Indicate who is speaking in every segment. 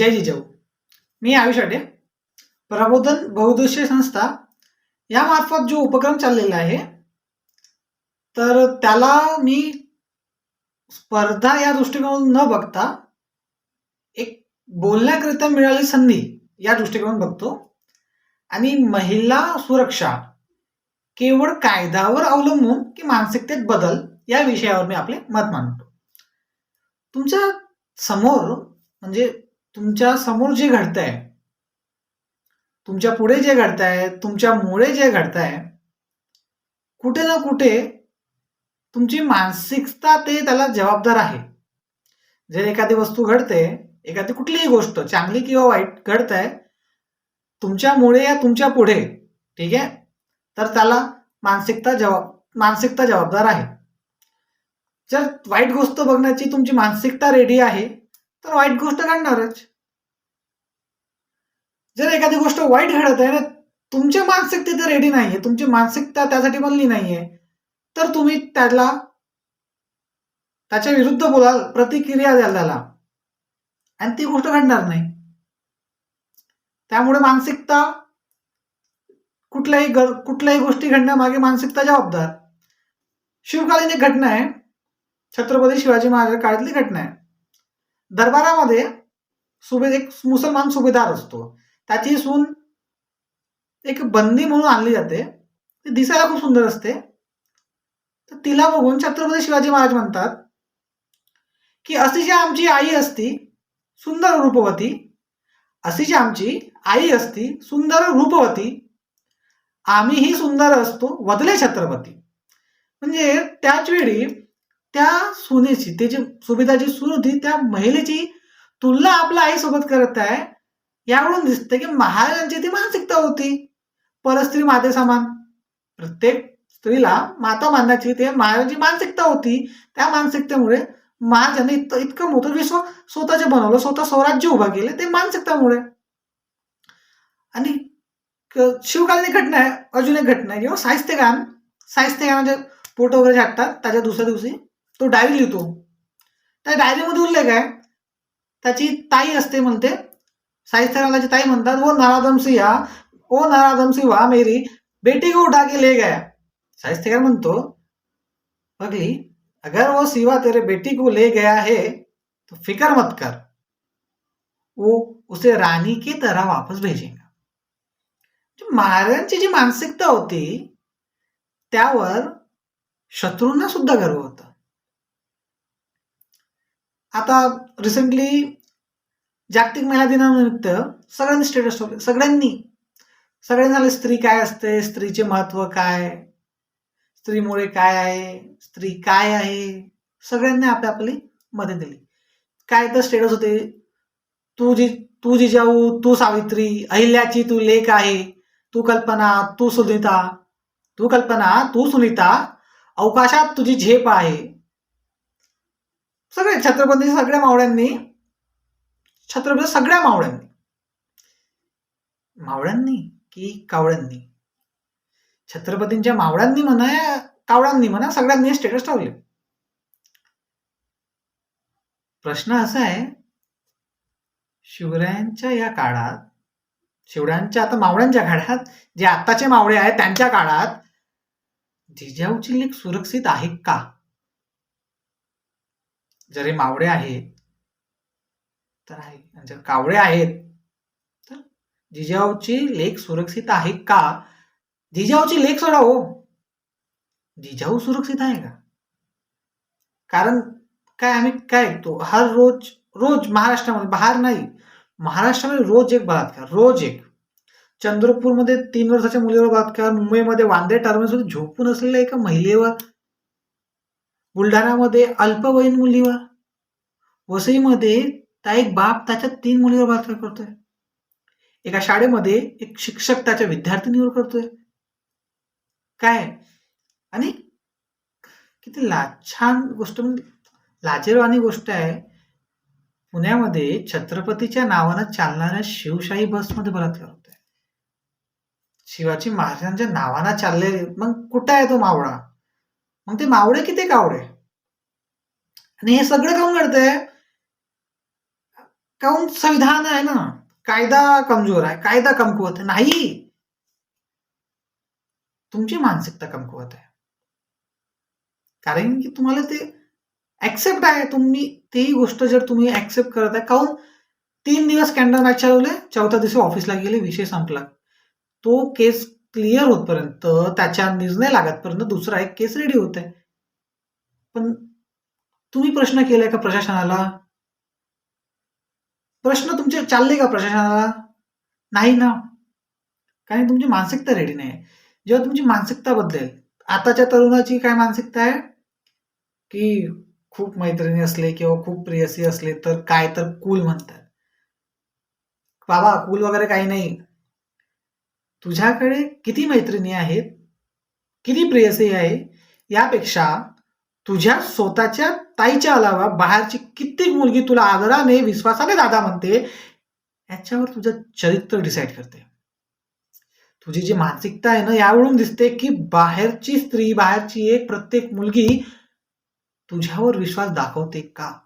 Speaker 1: जय जिजाऊ हो. मी आयुष अडे प्रबोधन बहुउद्देशीय संस्था यामार्फत जो उपक्रम चाललेला आहे तर त्याला मी स्पर्धा या दृष्टिकोनातून न बघता एक बोलण्याकरिता मिळाली संधी या दृष्टिकोन बघतो. आणि महिला सुरक्षा केवळ कायद्यावर अवलंबून की मानसिकतेत बदल या विषयावर मी आपले मत मांडतो. तुमच्यासमोर म्हणजे तुमच्यासमोर जे घडतंय तुमच्यापुढे जे घडतंय तुमच्यामुळे जे घडतंय कुठे ना कुठे तुमची मानसिकता ते त्याला जबाबदार आहे. जर एखादी वस्तू घडते एखादी कुठलीही गोष्ट चांगली किंवा वाईट घडत आहे तुमच्यामुळे या तुमच्यापुढे ठीक आहे? तर त्याला मानसिकता जबाब मानसिकता जबाबदार आहे. जर वाईट गोष्ट बघण्याची तुमची मानसिकता रेडी आहे तर वाईट गोष्ट घडणारच. जर एखादी गोष्ट वाईट घडत आहे ना तुमच्या मानसिकतेत रेडी नाहीये. तुमची मानसिकता त्यासाठी बनली नाहीये. तर तुम्ही त्याला त्याच्या विरुद्ध बोलाल प्रतिक्रिया द्याल त्याला. आणि ती गोष्ट घडणार नाही. त्यामुळे मानसिकता कुठल्याही कुठल्याही गोष्टी घडण्यामागे मानसिकता जबाबदार. शिवकालीन एक घटना आहे. छत्रपती शिवाजी महाराज काळातली घटना आहे. दरबारामध्ये सुबे एक मुसलमान सुभेदार असतो. त्याची सून एक बंदी म्हणून आणली जाते. ती दिसायला खूप सुंदर असते. तर तिला बघून छत्रपती शिवाजी महाराज म्हणतात की अशी आमची आई असती सुंदर रूपवती. अशी आमची आई असती सुंदर रूपवती. आम्हीही सुंदर असतो वदले छत्रपती. म्हणजे त्याच वेळी त्या सुनेची त्याची जी सुभेदाची सून होती त्या महिलेची तुलना आपल्या आईसोबत करत आहे. यावरून दिसतं की महाराजांची ती मानसिकता होती. परस्त्री माते समान. प्रत्येक स्त्रीला माता मानण्याची ते महाराजांची मानसिकता होती. त्या मानसिकतेमुळे महाराजांनी इतकं इतकं मोठं विश्व स्वतःचे बनवलं स्वतः स्वराज्य उभं केलं ते मानसिकतामुळे. आणि क- शिवकालीन घटना आहे अजून एक घटना आहे जेव्हा साहित्यगान साहित्यगानाचे पोट वगैरे झाटतात त्याच्या दुसऱ्या दिवशी तो डायरी लिहितो. त्या डायरीमध्ये उल्लेख आहे त्याची ताई असते म्हणते. साहित्यकालाची ताई म्हणतात ओ नाराधम सिंहा ओ नरादम सिंहा मेरी बेटी को उठा के ले गया. साहित्यकार म्हणतो पगली अगर वो सिवा तेरे बेटी को ले गया है तो फिकर मत कर। वो उसे रानी की तरह वापस भेजेगा. महाराजांची जी मानसिकता होती त्यावर शत्रूंना सुद्धा गर्व होता. आता रिसेंटली जागतिक महिला दिनानिमित्त सगळ्यांनी स्टेटस ठेवले. सगळ्यांनी. सगळ्यांनी झाले स्त्री काय असते? स्त्रीचे महत्त्व काय? स्त्रीमुळे काय आहे? स्त्री काय आहे? सगळ्यांनी आपली आपली मदत दिली. काय तर स्टेटस होते. तू जी तू जिजाऊ तू सावित्री अहिल्याची तू लेख आहे. तू कल्पना तू सुनीता. तू कल्पना तू सुनीता. अवकाशात तुझी झेप आहे. सगळे छत्रपती सगळ्या मावळ्यांनी छत्रपती सगळ्या मावळ्यांनी. मावळ्यांनी की कावळ्यांनी? छत्रपतींच्या मावळ्यांनी म्हणा कावळ्यांनी म्हणा सगळ्यांनी स्टेटस ठेवले प्रश्न असा आहे शिवरायांच्या या काळात शिवरायांच्या आता मावळ्यांच्या काळात जे आत्ताचे मावळे आहेत त्यांच्या काळात जिजाऊची लेख सुरक्षित आहे का? जरी मावळे आहेत तर आहे. आणि जर कावळे आहेत तर जिजाऊची लेख सुरक्षित आहे का? जिजाऊची लेख सोडा हो. जिजाऊ सुरक्षित आहे का? कारण काय आम्ही काय तो हर रोज रोज महाराष्ट्रामध्ये बाहेर नाही. महाराष्ट्रामध्ये रोज एक बलात्कार रोज एक. चंद्रपूरमध्ये तीन वर्षाच्या मुलीवर बलात्कार मुंबईमध्ये वांदे टर्मिनसमध्ये झोपून असलेल्या एका महिलेवर बुलढाण्यामध्ये अल्पवयीन मुलीवर. वसईमध्ये त्या एक बाप त्याच्या तीन मुलीवर बलात्कार करतोय. एका शाळेमध्ये एक शिक्षक त्याच्या विद्यार्थिनीवर करतोय. काय? आणि किती ला छान गोष्ट लाजेरवाणी गोष्ट आहे. पुण्यामध्ये छत्रपतीच्या नावानं चालणाऱ्या शिवशाही बसमध्ये बलात्कार होतोय. शिवाजी महाराजांच्या नावानं चाललेले मग कुठं आहे तो मावळा? मग ते मावळे ते कावळे आणि हे सगळं काऊन घडतंय? काऊन संविधान आहे ना? कायदा कमजोर आहे. कायदा कमकुवत आहे नाही. तुमची मानसिकता कमकुवत आहे. कारण की तुम्हाला ते ऍक्सेप्ट आहे. तुम्ही तेही गोष्ट जर तुम्ही ऍक्सेप्ट करत आहे काऊन तीन दिवस कॅन्डल मॅच चालवले चौथ्या दिवशी ऑफिसला गेले विषय संपला. तो केस क्लिअर होतपर्यंत त्याच्या निर्णय लागतपर्यंत दुसरा एक केस रेडी होत आहे पण तुम्ही प्रश्न केलाय का प्रशासनाला? प्रश्न तुमचे चालले का प्रशासनाला? नाही ना. कारण तुमची मानसिकता रेडी नाही आहे. जेव्हा तुमची मानसिकता बदलेल आताच्या तरुणाची काय मानसिकता आहे? की खूप मैत्रिणी असले किंवा खूप प्रियसी असले तर काय तर कूल म्हणतात. बाबा कूल वगैरे काही नाही. तुझ्याकडे किती मैत्रिणी आहेत? किती प्रेयसी आहे? यापेक्षा तुझ्या स्वतःच्या ताईच्या अलावा बाहेरची कित्येक मुलगी तुला आदराने विश्वासाने दादा म्हणते याच्यावर तुझं चरित्र डिसाईड करते. तुझी जी मानसिकता आहे ना यावरून दिसते की बाहेरची स्त्री बाहेरची एक प्रत्येक मुलगी तुझ्यावर विश्वास दाखवते का?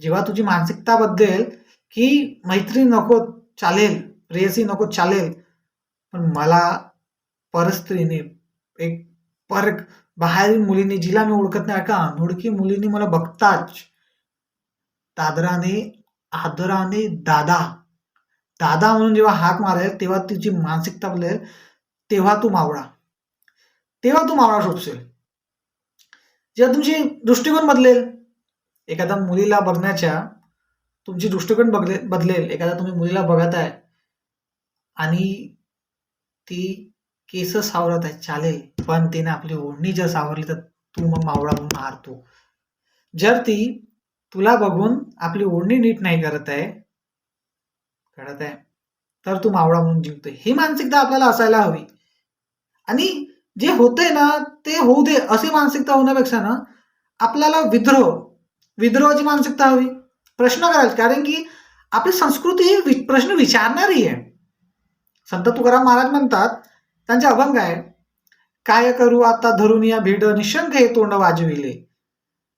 Speaker 1: जेव्हा तुझी मानसिकता बदलेल की मैत्री नको चालेल प्रेयसी नको चालेल पण मला परस्त्रीने एक पर बाहेरील मुलीने जिला मी ओळखत नाही का अनोळखी मुलीने मला बघताच. दादराने आदराने दादा. दादा म्हणून जेव्हा हाक मारेल तेव्हा तिची मानसिकता बदलेल तेव्हा तू मावळा. तेव्हा तू मावळा शोधशील. जेव्हा तुमची दृष्टिकोन बदलेल एखाद्या मुलीला बघण्याच्या तुमची दृष्टिकोन बदले बदलेल एखादा तुम्ही मुलीला बघत आहे आणि ती केस सावरत आहे चालेल पण तिने आपली ओढणी जर सावरली तर तू मग मावळा म्हणून हारतो जर ती तुला बघून आपली ओढणी नीट नाही करत आहे कळत आहे तर तू मावळा म्हणून जिंकतो. ही मानसिकता आपल्याला असायला हवी. आणि जे होते ना ते होऊ दे अशी मानसिकता होण्यापेक्षा ना आपल्याला विद्रोह विद्रोहाची मानसिकता हवी. प्रश्न करायला कारण की आपली संस्कृती ही प्रश्न विचारणारी आहे. संत तुकाराम महाराज म्हणतात त्यांचे अभंग आहे काय करू आता धरून या भीड? निशंक हे तोंड वाजविले.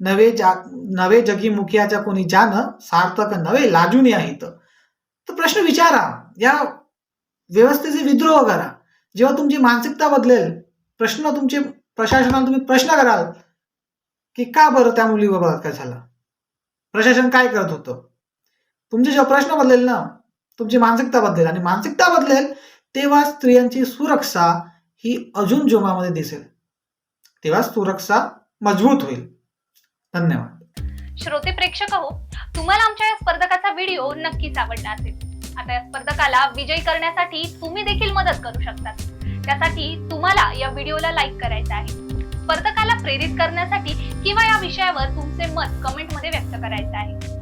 Speaker 1: नवे जा नवे जगी मुखियाच्या कोणी जान सार्थक नवे लाजून इथं तर प्रश्न विचारा या व्यवस्थेचे विद्रोह करा. जेव्हा तुमची मानसिकता बदलेल प्रश्न तुमचे प्रशासनाला तुम्ही प्रश्न कराल की का बरं त्या मुलीवर बलात्कार झाला? प्रशासन काय करत होतं? तुमचे जेव्हा प्रश्न बदलेल ना तुमची मानसिकता बदलेल. आणि मानसिकता बदलेल तेव्हा स्त्रियांची सुरक्षा ही अजून जोमामध्ये दिसेल. तेव्हा सुरक्षा मजबूत होईल. धन्यवाद.
Speaker 2: श्रोते प्रेक्षक हो तुम्हाला आमच्या या स्पर्धकाचा व्हिडिओ नक्कीच आवडला असेल. आता या स्पर्धकाला विजयी करण्यासाठी तुम्ही देखील मदत करू शकता त्यासाठी तुम्हाला या व्हिडिओला लाईक करायचं आहे. स्पर्धकाला प्रेरित करण्यासाठी किंवा या विषयावर तुमचे मत कमेंटमध्ये व्यक्त करायचं आहे.